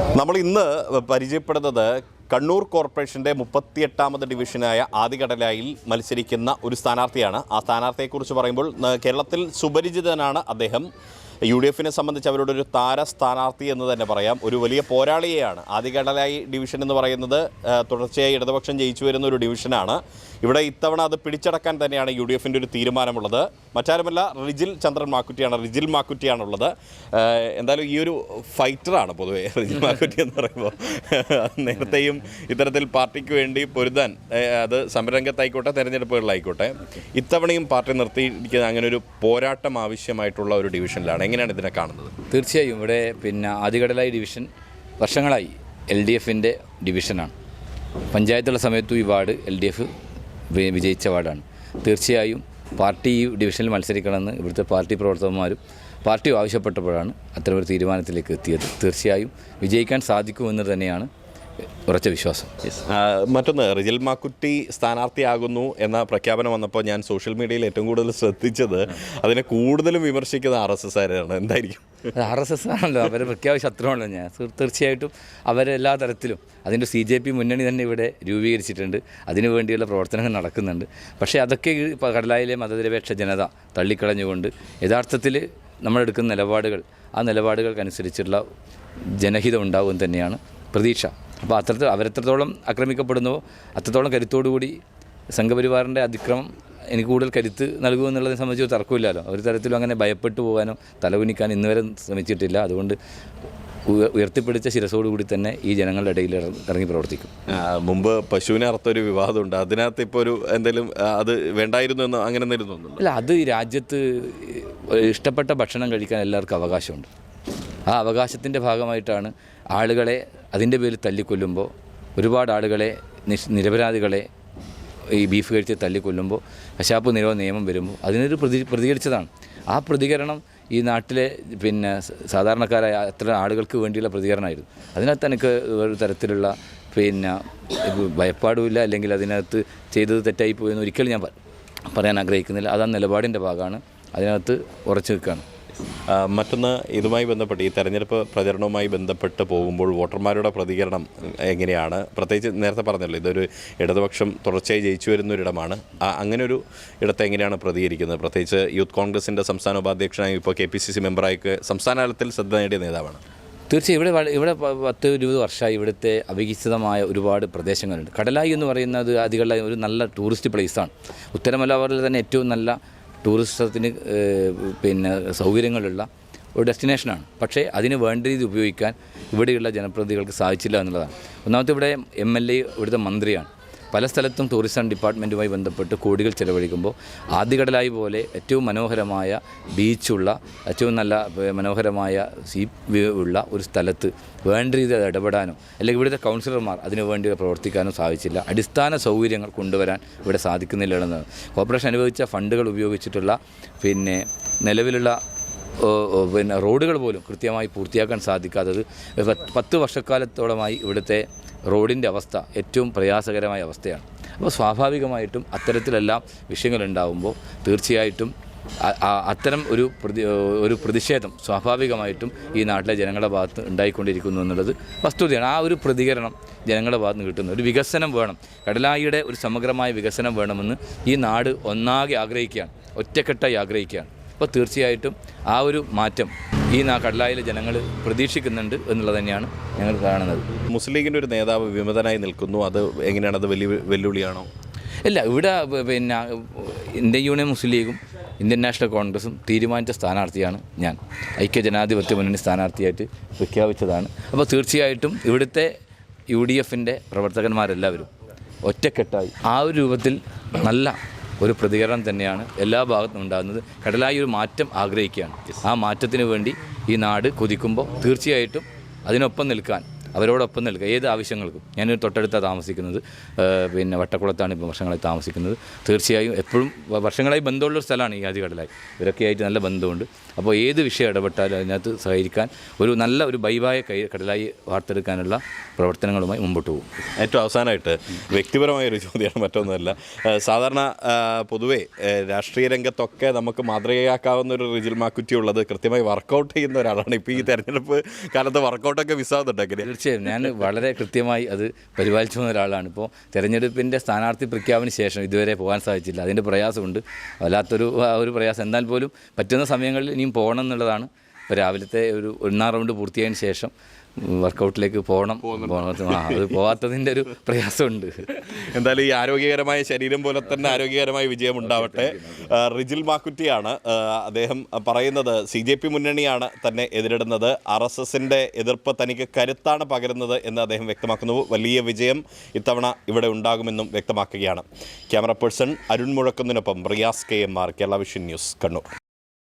നമ്മൾ ഇന്ന് പരിചയപ്പെടുന്നത് കണ്ണൂർ കോർപ്പറേഷന്റെ മുപ്പത്തിയെട്ടാമത് ഡിവിഷനായ ആദികടലായിൽ മത്സരിക്കുന്ന ഒരു സ്ഥാനാർത്ഥിയാണ്. ആ സ്ഥാനാർത്ഥിയെക്കുറിച്ച് പറയുമ്പോൾ കേരളത്തിൽ സുപരിചിതനാണ് അദ്ദേഹം. യു ഡി എഫിനെ സംബന്ധിച്ച് അവരുടെ ഒരു താര സ്ഥാനാർത്ഥി എന്ന് തന്നെ പറയാം. ഒരു വലിയ പോരാളിയെയാണ്. ആദികടലായി ഡിവിഷൻ എന്ന് പറയുന്നത് തുടർച്ചയായി ഇടതുപക്ഷം ജയിച്ചു വരുന്ന ഒരു ഡിവിഷനാണ്. ഇവിടെ ഇത്തവണ അത് പിടിച്ചടക്കാൻ തന്നെയാണ് യു ഡി എഫിന്റെ ഒരു തീരുമാനമുള്ളത്. മറ്റാരുമല്ല റിജിൽ ചന്ദ്രൻ മാക്കുറ്റിയാണ് റിജിൽ മാക്കുറ്റിയാണുള്ളത്. എന്തായാലും ഈ ഒരു ഫൈറ്ററാണ് പൊതുവേ റിജിൽ മാക്കുറ്റി എന്ന് പറയുമ്പോൾ. നേരത്തെയും ഇത്തരത്തിൽ പാർട്ടിക്ക് വേണ്ടി പൊരുതാൻ അത് സമരംഗത്തായിക്കോട്ടെ തെരഞ്ഞെടുപ്പുകളിലായിക്കോട്ടെ ഇത്തവണയും പാർട്ടി നിർത്തിയിരിക്കുന്ന അങ്ങനെ ഒരു പോരാട്ടം ആവശ്യമായിട്ടുള്ള ഒരു ഡിവിഷനിലാണ്. എങ്ങനെയാണ് ഇതിനെ കാണുന്നത്? തീർച്ചയായും ഇവിടെ പിന്നെ ആദ്യകടലായി ഡിവിഷൻ വർഷങ്ങളായി എൽ ഡി എഫിന്റെ ഡിവിഷനാണ്. പഞ്ചായത്തുള്ള സമയത്തും ഈ വാർഡ് എൽ ഡി എഫ് വിജയിച്ച വാർഡാണ്. തീർച്ചയായും പാർട്ടി ഈ ഡിവിഷനിൽ മത്സരിക്കണമെന്ന് ഇവിടുത്തെ പാർട്ടി പ്രവർത്തകന്മാരും പാർട്ടി ആവശ്യപ്പെട്ടപ്പോഴാണ് അത്തരമൊരു തീരുമാനത്തിലേക്ക് എത്തിയത്. തീർച്ചയായും വിജയിക്കാൻ സാധിക്കുമെന്ന് തന്നെയാണ് ഉറച്ച വിശ്വാസം. മറ്റൊന്ന് റിജിൽ മാക്കുട്ടി സ്ഥാനാർത്ഥിയാകുന്നു എന്ന പ്രഖ്യാപനം വന്നപ്പോൾ ഞാൻ സോഷ്യൽ മീഡിയയിൽ ഏറ്റവും കൂടുതൽ ശ്രദ്ധിച്ചത് അതിനെ കൂടുതലും വിമർശിക്കുന്ന ആർ എസ് എസ് ആരാണ്? എന്തായിരിക്കും? ആർ എസ് എസ് ആണല്ലോ. അവരെ പ്രഖ്യാപിച്ച ശത്രുവാണല്ലോ ഞാൻ. തീർ- തീർച്ചയായിട്ടും അവരെല്ലാ തരത്തിലും അതിന്റെ സി ജെ പി മുന്നണി തന്നെ ഇവിടെ രൂപീകരിച്ചിട്ടുണ്ട്. അതിനു വേണ്ടിയുള്ള പ്രവർത്തനങ്ങൾ നടക്കുന്നുണ്ട്. പക്ഷേ അതൊക്കെ കടലായിലെ മതനിരപേക്ഷ ജനത തള്ളിക്കളഞ്ഞുകൊണ്ട് യഥാർത്ഥത്തിൽ നമ്മളെടുക്കുന്ന നിലപാടുകൾ ആ നിലപാടുകൾക്കനുസരിച്ചുള്ള ജനഹിതം ഉണ്ടാകും തന്നെയാണ് പ്രതീക്ഷ. അപ്പോൾ അത്രത്തിൽ അവരെത്രത്തോളം ആക്രമിക്കപ്പെടുന്നുവോ അത്രത്തോളം കരുത്തോടുകൂടി സംഘപരിവാറിന്റെ അതിക്രമം എനിക്ക് കൂടുതൽ കരുത്ത് നൽകുമെന്നുള്ളതിനെ സംബന്ധിച്ച് തർക്കമില്ലല്ലോ. ഒരു തരത്തിലും അങ്ങനെ ഭയപ്പെട്ടു പോകാനോ തലകുനിക്കാനോ ഇന്നുവരെ ശ്രമിച്ചിട്ടില്ല. അതുകൊണ്ട് ഉയ- ഉയർത്തിപ്പിടിച്ച ശിരസോടുകൂടി തന്നെ ഈ ജനങ്ങളുടെ ഇടയിൽ ഇറ- ഇറങ്ങി പ്രവർത്തിക്കും. മുമ്പ് പശുവിനെ അർത്ഥൊരു വിവാദമുണ്ട് അതിനകത്ത് ഇപ്പോൾ ഒരു എന്തെങ്കിലും അത് വേണ്ടായിരുന്നു എന്ന് അങ്ങനെ എന്തെങ്കിലും തോന്നുന്നു അല്ല അത് രാജ്യത്ത് ഇഷ്ടപ്പെട്ട ഭക്ഷണം കഴിക്കാൻ എല്ലാവർക്കും അവകാശമുണ്ട്. ആ അവകാശത്തിന്റെ ഭാഗമായിട്ടാണ് ആളുകളെ അതിന്റെ പേരിൽ തല്ലിക്കൊല്ലുമ്പോൾ ഒരുപാട് ആളുകളെ നിരപരാധികളെ ഈ ബീഫ് കഴിച്ച് തല്ലിക്കൊല്ലുമ്പോൾ കശാപ്പ് നിരോധന നിയമം വരുമ്പോൾ അതിനൊരു പ്രതി പ്രതികരിച്ചതാണ്. ആ പ്രതികരണം ഈ നാട്ടിലെ പിന്നെ സാധാരണക്കാരായ അത്ര ആളുകൾക്ക് വേണ്ടിയുള്ള പ്രതികരണമായിരുന്നു. അതിനകത്ത് എനിക്ക് ഒരു തരത്തിലുള്ള പിന്നെ ഭയപ്പാടുമില്ല അല്ലെങ്കിൽ അതിനകത്ത് ചെയ്തത് തെറ്റായി പോയെന്ന് ഒരിക്കലും ഞാൻ പറയാൻ ആഗ്രഹിക്കുന്നില്ല. അതാ നിലപാടിന്റെ ഭാഗമാണ്. അതിനകത്ത് ഉറച്ചു നിൽക്കുകയാണ്. മറ്റൊന്ന് ഇതുമായി ബന്ധപ്പെട്ട് ഈ തെരഞ്ഞെടുപ്പ് പ്രചരണവുമായി ബന്ധപ്പെട്ട് പോകുമ്പോൾ വോട്ടർമാരുടെ പ്രതികരണം എങ്ങനെയാണ്? പ്രത്യേകിച്ച് നേരത്തെ പറഞ്ഞല്ലോ ഇതൊരു ഇടതുപക്ഷം തുടർച്ചയായി ജയിച്ചു വരുന്നൊരിടമാണ്. അങ്ങനെ ഒരു ഇടത്തെ എങ്ങനെയാണ് പ്രതികരിക്കുന്നത്? പ്രത്യേകിച്ച് യൂത്ത് കോൺഗ്രസിന്റെ സംസ്ഥാന ഉപാധ്യക്ഷനായി ഇപ്പോൾ കെ പി സി സി മെമ്പറായി സംസ്ഥാന തലത്തിൽ ശ്രദ്ധ നേടിയ നേതാവാണ്. തീർച്ചയായും. ഇവിടെ ഇവിടെ പത്ത് ഇരുപത് വർഷമായി ഇവിടുത്തെ അവികസിതമായ ഒരുപാട് പ്രദേശങ്ങളുണ്ട്. കടലായി എന്ന് പറയുന്നത് അതികളുടെ ഒരു നല്ല ടൂറിസ്റ്റ് പ്ലേസാണ്. ഉത്തരമലബാറിൽ തന്നെ ഏറ്റവും നല്ല ടൂറിസത്തിന് പിന്നെ സൗകര്യങ്ങളുള്ള ഒരു ഡെസ്റ്റിനേഷനാണ്. പക്ഷേ അതിന് വേണ്ട രീതി ഉപയോഗിക്കാൻ ഇവിടെയുള്ള ജനപ്രതിനിധികൾക്ക് സാധിച്ചില്ല എന്നുള്ളതാണ്. ഒന്നാമത്തെ ഇവിടെ എം എൽ എ ഇവിടുത്തെ മന്ത്രിയാണ്. പല സ്ഥലത്തും ടൂറിസം ഡിപ്പാർട്ട്മെന്റുമായി ബന്ധപ്പെട്ട് കോടികൾ ചെലവഴിക്കുമ്പോൾ ആദ്യകടലായി പോലെ ഏറ്റവും മനോഹരമായ ബീച്ചുള്ള ഏറ്റവും നല്ല മനോഹരമായ സീ വ്യൂ ഉള്ള ഒരു സ്ഥലത്ത് വേണ്ട രീതിയിൽ ഇടപെടാനോ അല്ലെങ്കിൽ ഇവിടുത്തെ കൗൺസിലർമാർ അതിനു വേണ്ടി പ്രവർത്തിക്കാനോ സാധിച്ചില്ല. അടിസ്ഥാന സൗകര്യങ്ങൾ കൊണ്ടുവരാൻ ഇവിടെ സാധിക്കുന്നില്ല എന്നതാണ് കോർപ്പറേഷൻ അനുവദിച്ച ഫണ്ടുകൾ ഉപയോഗിച്ചിട്ടുള്ള പിന്നെ നിലവിലുള്ള പിന്നെ റോഡുകൾ പോലും കൃത്യമായി പൂർത്തിയാക്കാൻ സാധിക്കാത്തത് പത്ത് വർഷക്കാലത്തോളമായി ഇവിടുത്തെ റോഡിന്റെ അവസ്ഥ ഏറ്റവും പ്രയാസകരമായ അവസ്ഥയാണ്. അപ്പോൾ സ്വാഭാവികമായിട്ടും അത്തരത്തിലെല്ലാം വിഷയങ്ങളുണ്ടാകുമ്പോൾ തീർച്ചയായിട്ടും അത്തരം ഒരു പ്രതി ഒരു പ്രതിഷേധം സ്വാഭാവികമായിട്ടും ഈ നാട്ടിലെ ജനങ്ങളുടെ ഭാഗത്ത് ഉണ്ടായിക്കൊണ്ടിരിക്കുന്നു എന്നുള്ളത് വസ്തുതയാണ്. ആ ഒരു പ്രതികരണം ജനങ്ങളുടെ ഭാഗത്ത് കിട്ടുന്നു. ഒരു വികസനം വേണം. കടലായിയുടെ ഒരു സമഗ്രമായ വികസനം വേണമെന്ന് ഈ നാട് ഒന്നാകെ ആഗ്രഹിക്കുകയാണ്. ഒറ്റക്കെട്ടായി ആഗ്രഹിക്കുകയാണ്. അപ്പോൾ തീർച്ചയായിട്ടും ആ ഒരു മാറ്റം ഈ നാ കടലായിലെ ജനങ്ങൾ പ്രതീക്ഷിക്കുന്നുണ്ട് എന്നുള്ളത് തന്നെയാണ് ഞങ്ങൾ കാണുന്നത്. മുസ്ലിം ലീഗിന്റെ ഒരു നേതാവ് വിമതനായി നിൽക്കുന്നു. അത് എങ്ങനെയാണ്? അത് വലിയ വെല്ലുവിളിയാണോ? ഇല്ല ഇവിടെ പിന്നെ ഇന്ത്യൻ യൂണിയൻ മുസ്ലിം ലീഗും ഇന്ത്യൻ നാഷണൽ കോൺഗ്രസും തീരുമാനിച്ച സ്ഥാനാർത്ഥിയാണ് ഞാൻ. ഐക്യ ജനാധിപത്യ മുന്നണി സ്ഥാനാർത്ഥിയായിട്ട് പ്രഖ്യാപിച്ചതാണ്. അപ്പോൾ തീർച്ചയായിട്ടും ഇവിടുത്തെ യു ഡി എഫിന്റെ പ്രവർത്തകന്മാരെല്ലാവരും ഒറ്റക്കെട്ടായി ആ ഒരു രൂപത്തിൽ നല്ല ഒരു പ്രതികരണം തന്നെയാണ് എല്ലാ ഭാഗത്തും ഉണ്ടാകുന്നത്. കടലായി ഒരു മാറ്റം ആഗ്രഹിക്കുകയാണ്. ആ മാറ്റത്തിന് വേണ്ടി ഈ നാട് കൊതിക്കുമ്പോൾ തീർച്ചയായിട്ടും അതിനൊപ്പം നിൽക്കാൻ അവരോടൊപ്പം നിൽക്കുക. ഏത് ആവശ്യങ്ങൾക്കും. ഞാനൊരു തൊട്ടടുത്താണ് താമസിക്കുന്നത്. പിന്നെ വട്ടക്കുളത്താണ് ഇപ്പോൾ വർഷങ്ങളായി താമസിക്കുന്നത്. തീർച്ചയായും എപ്പോഴും വർഷങ്ങളായി ബന്ധമുള്ളൊരു സ്ഥലമാണ് ഈ ആദ്യകടലായി ഇവരൊക്കെ ആയിട്ട് നല്ല ബന്ധമുണ്ട്. അപ്പോൾ ഏത് വിഷയം ഇടപെട്ടാലും അതിനകത്ത് സഹകരിക്കാൻ ഒരു നല്ല ഒരു ബൈവായ കൈ കടലായി വാർത്തെടുക്കാനുള്ള പ്രവർത്തനങ്ങളുമായി മുമ്പോട്ട് പോകും. ഏറ്റവും അവസാനമായിട്ട് വ്യക്തിപരമായ ഒരു ചോദ്യമാണ് മറ്റൊന്നുമല്ല. സാധാരണ പൊതുവെ രാഷ്ട്രീയ രംഗത്തൊക്കെ നമുക്ക് മാതൃകയാക്കാവുന്ന ഒരു റിജിൽ മാക്കുറ്റി ഉള്ളത് കൃത്യമായി വർക്കൗട്ട് ചെയ്യുന്ന ഒരാളാണ്. ഇപ്പോൾ ഈ തെരഞ്ഞെടുപ്പ് കാലത്ത് വർക്കൗട്ടൊക്കെ മിസ്സാവുന്നുണ്ട് തീർച്ചയായും. ഞാൻ വളരെ കൃത്യമായി അത് പരിപാലിച്ചു വന്ന ഒരാളാണ്. ഇപ്പോൾ തെരഞ്ഞെടുപ്പിന്റെ സ്ഥാനാർത്ഥി പ്രഖ്യാപന ശേഷം ഇതുവരെ പോകാൻ സാധിച്ചില്ല. അതിന്റെ പ്രയാസമുണ്ട്. വല്ലാത്തൊരു ഒരു പ്രയാസം. എന്നാൽ പോലും പറ്റുന്ന സമയങ്ങളിൽ ഇനിയും പോകണം എന്നുള്ളതാണ് ഇപ്പോൾ രാവിലത്തെ ഒരു ഒന്നാം റൗണ്ട് പൂർത്തിയായതിനു ശേഷം വർക്കൗട്ടിലേക്ക് പോകണം. അത് പോവാത്തതിന്റെ ഒരു പ്രയാസമുണ്ട്. എന്തായാലും ഈ ആരോഗ്യകരമായ ശരീരം പോലെ തന്നെ ആരോഗ്യകരമായ വിജയം ഉണ്ടാവട്ടെ. റിജിൽ മാക്കുറ്റിയാണ് അദ്ദേഹം പറയുന്നത് സി ജെ പി മുന്നണിയാണ് തന്നെ എതിരിടുന്നത്. ആർ എസ് എസിന്റെ എതിർപ്പ് തനിക്ക് കരുത്താണ് പകരുന്നത് എന്ന് അദ്ദേഹം വ്യക്തമാക്കുന്നു. വലിയ വിജയം ഇത്തവണ ഇവിടെ ഉണ്ടാകുമെന്നും വ്യക്തമാക്കുകയാണ്. Camera person Arun മുഴക്കുന്നതിനൊപ്പം Riyas K M R Kerala Vision News Kannur.